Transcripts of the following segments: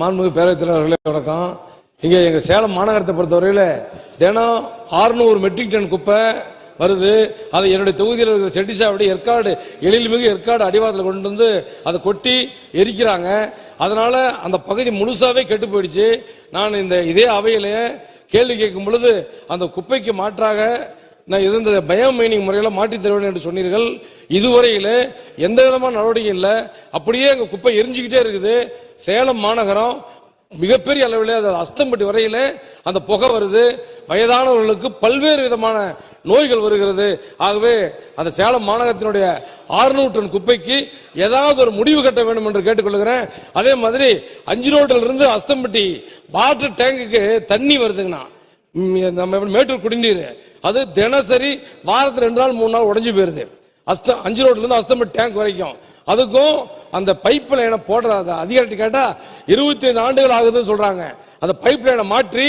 மாண்புமிகு பேரவைத் தலைவர்களே வணக்கம். இங்கே எங்கள் சேலம் மாநகரத்தை பொறுத்தவரையில் தினம் 600 மெட்ரிக் டன் குப்பை வருது. அதை என்னுடைய தொகுதியில் இருக்கிற செட்டிசாவடி ஏற்காடு எழில்மிகு ஏற்காடு அடிவாரத்தில் கொண்டு வந்து அதை கொட்டி எரிக்கிறாங்க. அதனால் அந்த பகுதி முழுசாகவே கெட்டு போயிடுச்சு. நான் இந்த இதே அவையிலே கேள்வி கேட்கும் பொழுது அந்த குப்பைக்கு மாற்றாக நான் இது இந்த பயோ மைனிங் முறையில் மாற்றித் தருவேன் என்று சொன்னீர்கள் இதுவரையில் எந்த விதமான நடவடிக்கை இல்லை. அப்படியே அங்கே குப்பை எரிஞ்சுக்கிட்டே இருக்குது. சேலம் மாநகரம் மிகப்பெரிய அளவில் அது அஸ்தம்பட்டி வரையில் அந்த புகை வருது. வயதானவர்களுக்கு பல்வேறு விதமான நோய்கள் வருகிறது. ஆகவே அந்த சேலம் மாநகரத்தினுடைய 600 டன் குப்பைக்கு ஏதாவது ஒரு முடிவு கட்ட வேண்டும் என்று கேட்டுக்கொள்கிறேன். அதே மாதிரி அஞ்சு ரோட்டில் இருந்து அஸ்தம்பட்டி வாட்டர் டேங்குக்கு தண்ணி வருதுங்கண்ணா. நம்ம மேட்டூர் குடிநீர். அது தினசரி வாரத்தில் ரெண்டு நாள் மூணு நாள் உடைஞ்சு போயிருது. அஸ்த அஞ்சு ரோட்ல இருந்து அஸ்தம்பட்டி டேங்க் வரைக்கும். அதுக்கும் அந்த பைப் லைனை போடுற அதிகாரிட்ட கேட்டா இருபத்தி ஐந்து ஆண்டுகள் ஆகுதுன்னு சொல்றாங்க. அந்த பைப் லைனை மாற்றி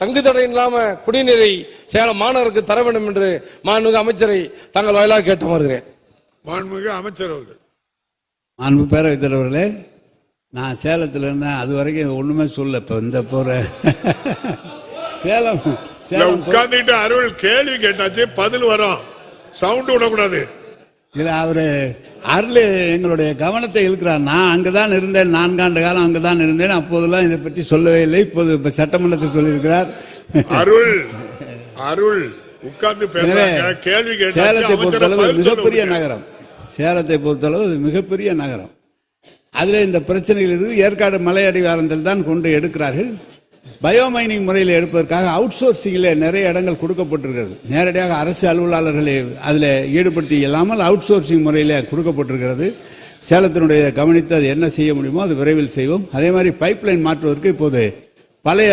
தங்கு தடை இல்லாம குடிநீரை சேலம் மாநகருக்கு தர வேண்டும் என்று மாண்புமிகு அமைச்சரை தங்கள் வாயிலாக கேட்டு வருகிறேன். மாண்புமிகு அமைச்சர் அவர்கள். அன்பு பேரவைத் தலைவர்களே நான் சேலத்தில் இருந்தேன். அது வரைக்கும் ஒன்றுமே சொல்ல இப்போ இந்த போகிற சேலம் உட்கார்ந்துட்டு அருள் கேள்வி கேட்டாச்சு பதில் வரும். சவுண்ட் விடக்கூடாது. இதில் அவர் அருள் எங்களுடைய கவனத்தை இழுக்கிறார். நான் அங்கே தான் இருந்தேன் நான்காண்டு காலம் அங்கே தான் இருந்தேன். அப்போதெல்லாம் இதை பற்றி சொல்லவே இல்லை. இப்போது இப்போ சட்டமன்றத்தில் சொல்லியிருக்கிறார். அருள் அருள் உட்கார்ந்து கேள்வி சேலத்தை பொறுத்தளவு மிகப்பெரிய. நகரம். சேலத்தை பொறுத்தளவு மிகப்பெரிய நகரம். அதில் இந்த பிரச்சனைகள் இருக்கு ஏற்காடு மலை அடிவாரத்தில் தான் கொண்டு எடுக்கிறார்கள். பயோமைனிங் முறையில் எடுப்பதற்காக அவுட் சோர்சிங்கில் நிறைய இடங்கள் கொடுக்கப்பட்டிருக்கிறது. நேரடியாக அரசு அலுவலாளர்களை அதில் ஈடுபடுத்தி இல்லாமல் அவுட் சோர்சிங் முறையில் கொடுக்கப்பட்டிருக்கிறது. சேலத்தினுடைய கவனித்து அது என்ன செய்ய முடியுமோ அது விரைவில் செய்வோம். அதே மாதிரி பைப்லைன் மாற்றுவதற்கு இப்போது பழைய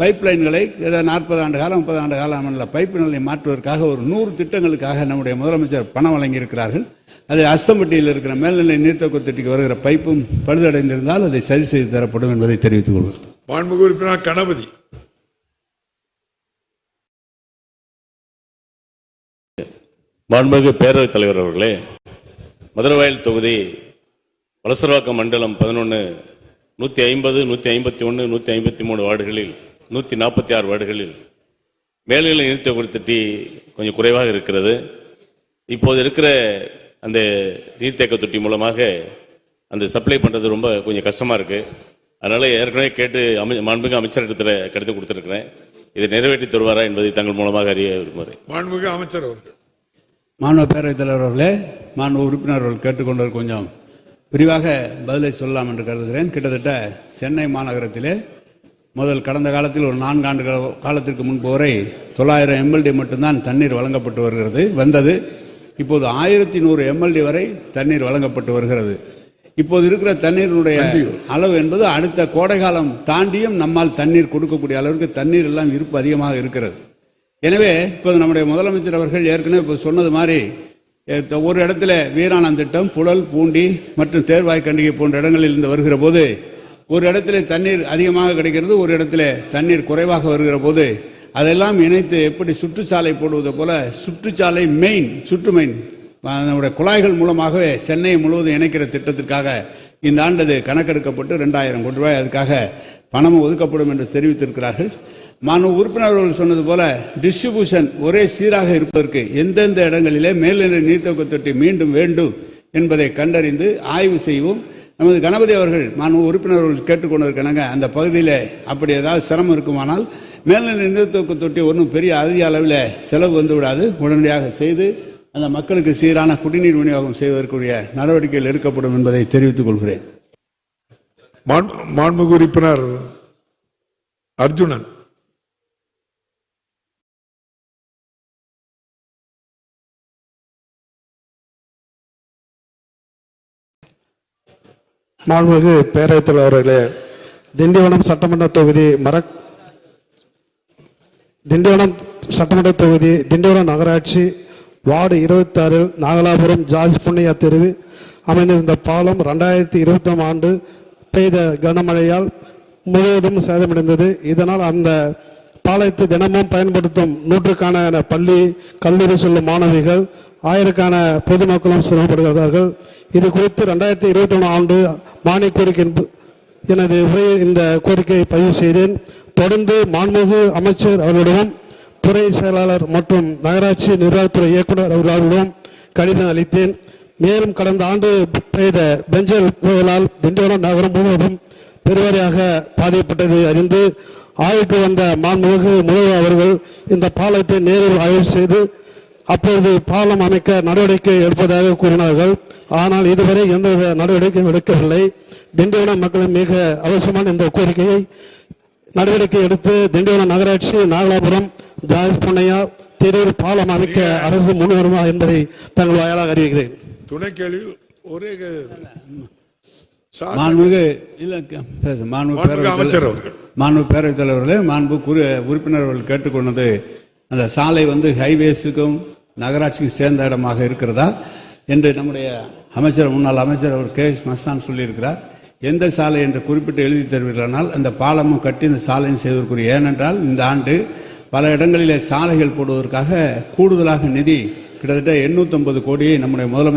பைப் லைன்களை நாற்பது ஆண்டு காலம் முப்பது ஆண்டு காலம் உள்ள பைப் மாற்றுவதற்காக ஒரு நூறு திட்டங்களுக்காக நம்முடைய முதலமைச்சர் பணம் வழங்கியிருக்கிறார்கள். அது அஸ்தம்பட்டியில் இருக்கிற மேல்நிலை நீர்த்தொக்கு திட்டிக்கு வருகிற பைப்பும் பழுதடைந்திருந்தால் அதை சரி செய்து தரப்படும் என்பதை தெரிவித்துக் கொள்கிறேன். மாண்புமிகு உறுப்பினர் கணபதி. மாண்புமிகு பேரவைத் தலைவர் அவர்களே மதுரவாயல் தொகுதி வலசரவாக்கம் மண்டலம் பதினொன்று நூற்றி ஐம்பது நூற்றி ஐம்பத்தி ஒன்று நூற்றி ஐம்பத்தி மூணு வார்டுகளில் நூற்றி நாற்பத்தி ஆறு வார்டுகளில் மேல்நிலை நீர்த்தொகுதி திட்டி கொஞ்சம் குறைவாக இருக்கிறது. இப்போது இருக்கிற அந்த நீர்த்தேக்க தொட்டி மூலமாக அந்த சப்ளை பண்ணுறது ரொம்ப கொஞ்சம் கஷ்டமாக இருக்குது அதனால் ஏற்கனவே கேட்டு அமை மாண்புமிகு அமைச்சரிடத்தில் கடிதம் கொடுத்துருக்கிறேன். இதை நிறைவேற்றி தருவாரா என்பதை தங்கள் மூலமாக அறிய விரும்புகிறேன். மாண்புமிகு அமைச்சர் அவர்கள். மாண்பு பேரவைத் தலைவர் அவர்களே மாண்பு உறுப்பினர்கள் கேட்டுக்கொண்டது கொஞ்சம் விரிவாக பதிலை சொல்லலாம் என்று கருதுகிறேன். கிட்டத்தட்ட சென்னை மாநகரத்திலே முதல் கடந்த காலத்தில் ஒரு நான்காண்டு கால- காலத்திற்கு முன்பு வரை தொள்ளாயிரம் எம்எல்டி மட்டும்தான் தண்ணீர் வழங்கப்பட்டு வருகிறது வந்தது. இப்போது ஆயிரத்தி நூறு எம்எல்டி வரை தண்ணீர் வழங்கப்பட்டு வருகிறது. இப்போது இருக்கிற தண்ணீரினுடைய அளவு என்பது அடுத்த கோடை காலம் தாண்டியும் நம்மால் தண்ணீர் கொடுக்கக்கூடிய அளவிற்கு தண்ணீர் எல்லாம் இருப்பு அதிகமாக இருக்கிறது. எனவே இப்போது நம்முடைய முதலமைச்சர் அவர்கள் ஏற்கனவே இப்போ சொன்னது மாதிரி ஒரு இடத்துல வீராணம் திட்டம் புழல் பூண்டி மற்றும் தேர்வாய் கண்டிகை போன்ற இடங்களில் இருந்து வருகிற போது ஒரு இடத்துல தண்ணீர் அதிகமாக கிடைக்கிறது ஒரு இடத்துல தண்ணீர் குறைவாக வருகிற போது அதெல்லாம் இணைத்து எப்படி சுற்றுச்சாலை போடுவது போல சுற்றுச்சாலை மெயின் சுற்று மெயின் நம்முடைய குழாய்கள் மூலமாகவே சென்னை முழுவதும் இணைக்கிற திட்டத்திற்காக இந்த ஆண்டு கணக்கெடுக்கப்பட்டு ரெண்டாயிரம் கோடி ரூபாய் அதுக்காக பணமும் ஒதுக்கப்படும் என்று தெரிவித்திருக்கிறார்கள். மாண்பு உறுப்பினர்கள் சொன்னது போல டிஸ்ட்ரிபியூஷன் ஒரே சீராக இருப்பதற்கு எந்தெந்த இடங்களிலே மேல்நிலை நீர்த்தொக்க தொட்டி மீண்டும் வேண்டும் என்பதை கண்டறிந்து ஆய்வு செய்வோம். நமது கணபதி அவர்கள் மாண்பு உறுப்பினர்கள் கேட்டுக்கொண்டிருக்கிறாங்க அந்த பகுதியில் அப்படி ஏதாவது சிரமம் இருக்குமானால் மேல்நிலை நீர்த்தொக்க தொட்டி ஒன்றும் பெரிய அதிக அளவில் செலவு வந்து விடாது உடனடியாக செய்து அந்த மக்களுக்கு சீரான குடிநீர் விநியோகம் செய்வதற்குரிய நடவடிக்கைகள் எடுக்கப்படும் என்பதை தெரிவித்துக் கொள்கிறேன். மாண்பு- மாண்புமிகு உறுப்பினர் அர்ஜுனன். மாண்புமிகு பேரவைத் தலைவர் அவர்களே திண்டிவனம் சட்டமன்ற தொகுதி மரக் திண்டிவனம் சட்டமன்ற தொகுதி திண்டிவனம் நகராட்சி வார்டு இருபத்தாறு நாகலாபுரம் ஜார்ஜ் புண்ணியா தெருவு. அமைந்திருந்த பாலம் ரெண்டாயிரத்தி இருபத்தாம் ஆண்டு பெய்த கனமழையால் முழுவதும் சேதமடைந்தது. இதனால் அந்த பாலத்தை தினமும் பயன்படுத்தும் நூற்றுக்கான பள்ளி கல்லூரி சொல்லும் மாணவிகள் ஆயிரக்கான பொதுமக்களும் சிரமப்படுகிறார்கள். இது குறித்து ரெண்டாயிரத்தி இருபத்தி ஒன்று ஆண்டு மானிய கோரிக்கை எனது உரையில் இந்த கோரிக்கையை பதிவு செய்தேன். தொடர்ந்து மாண்புமிகு அமைச்சர் அவர்களிடம் துறை செயலாளர் மற்றும் நகராட்சி நிர்வாகத்துறை இயக்குனர் அவர்களும் கடிதம் அளித்தேன். மேலும் கடந்த ஆண்டு பெய்த பெஞ்சல் புயலால் திண்டிவனம் நகரம் முழுவதும் பெருவாரியாக பாதிக்கப்பட்டது அறிந்து ஆய்வுக்கு வந்த மாண்புமிகு முதல்வர் அவர்கள் இந்த பாலத்தை நேரில் ஆய்வு செய்து அப்பொழுது பாலம் அமைக்க நடவடிக்கை எடுப்பதாக கூறினார்கள். ஆனால் இதுவரை எந்த நடவடிக்கையும் எடுக்கவில்லை. திண்டிவனம் மக்களின் மிக அவசியமான இந்த கோரிக்கையை நடவடிக்கை எடுத்து திண்டிவனம் நகராட்சி நாகலாபுரம் ஜார்ஜ் பொன்னையா தெருவில் பாலம் அமைக்க அரசு முன்வருமா என்பதை தங்கள் வாயிலாக அறிவிக்கிறேன். துணை கேள்வி ஒரே மாண்புமிகு இல்ல பேரவைத் அமைச்சர் அவர்கள். மாண்பு பேரவைத் தலைவர்களே மாண்பு குறு உறுப்பினர் அவர்கள் கேட்டுக்கொண்டது அந்த சாலை வந்து ஹைவேஸுக்கும் நகராட்சிக்கும் சேர்ந்த இடமாக இருக்கிறதா என்று நம்முடைய அமைச்சர் முன்னாள் அமைச்சர் அவர் கே எஸ் மஸ்தான் சொல்லியிருக்கிறார். எந்த சாலை என்று குறிப்பிட்டு எழுதி தருவீர்களானால் அந்த பாலமும் கட்டி இந்த சாலையும் செய்வதற்குரிய. ஏனென்றால் இந்த ஆண்டு பல இடங்களிலே சாலைகள் போடுவதற்காக கூடுதலாக நிதி கிட்டத்தட்ட 850 கோடியை நம்முடைய முதலமைச்சர்